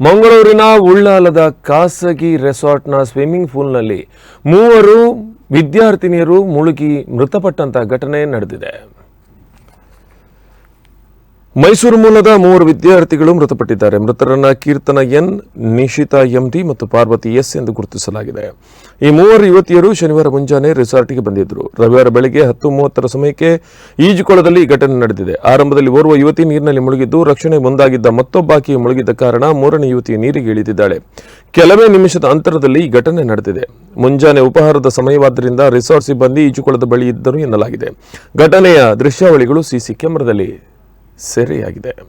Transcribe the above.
ಮಂಗಳೂರಿನ ಉಳ್ಳಾಲದ ಖಾಸಗಿ ರೆಸಾರ್ಟ್ನ ಸ್ವಿಮ್ಮಿಂಗ್ ಪೂಲ್ನಲ್ಲಿ ಮೂವರು ವಿದ್ಯಾರ್ಥಿನಿಯರು ಮುಳುಗಿ ಮೃತಪಟ್ಟಂತ ಘಟನೆ ನಡೆದಿದೆ. ಮೈಸೂರು ಮೂಲದ ಮೂವರು ವಿದ್ಯಾರ್ಥಿಗಳು ಮೃತಪಟ್ಟಿದ್ದಾರೆ. ಮೃತರನ್ನ ಕೀರ್ತನ ಎನ್, ನಿಶಿತಾ ಎಂಟಿ ಮತ್ತು ಪಾರ್ವತಿ ಎಸ್ ಎಂದು ಗುರುತಿಸಲಾಗಿದೆ. ಈ ಮೂವರು ಯುವತಿಯರು ಶನಿವಾರ ಮುಂಜಾನೆ ರೆಸಾರ್ಟ್ಗೆ ಬಂದಿದ್ದರು. ರವಿವಾರ ಬೆಳಗ್ಗೆ ಹತ್ತು ಮೂವತ್ತರ ಸಮಯಕ್ಕೆ ಈಜುಕೊಳದಲ್ಲಿ ಘಟನೆ ನಡೆದಿದೆ. ಆರಂಭದಲ್ಲಿ ಓರ್ವ ಯುವತಿ ನೀರಿನಲ್ಲಿ ಮುಳುಗಿದ್ದು, ರಕ್ಷಣೆ ಮುಂದಾಗಿದ್ದ ಮತ್ತೊಬ್ಬಾಕಿ ಮುಳುಗಿದ್ದ ಕಾರಣ ಮೂರನೇ ಯುವತಿ ನೀರಿಗೆ ಇಳಿದಿದ್ದಾಳೆ. ಕೆಲವೇ ನಿಮಿಷದ ಅಂತರದಲ್ಲಿ ಈ ಘಟನೆ ನಡೆದಿದೆ. ಮುಂಜಾನೆ ಉಪಹಾರದ ಸಮಯವಾದ್ದರಿಂದ ರೆಸಾರ್ಟ್ ಸಿಬ್ಬಂದಿ ಈಜುಕೊಳದ ಬಳಿ ಇದ್ದರು ಎನ್ನಲಾಗಿದೆ. ಘಟನೆಯ ದೃಶ್ಯಾವಳಿಗಳು ಸಿಸಿ ಕ್ಯಾಮೆರಾದಲ್ಲಿ Seriye gidelim.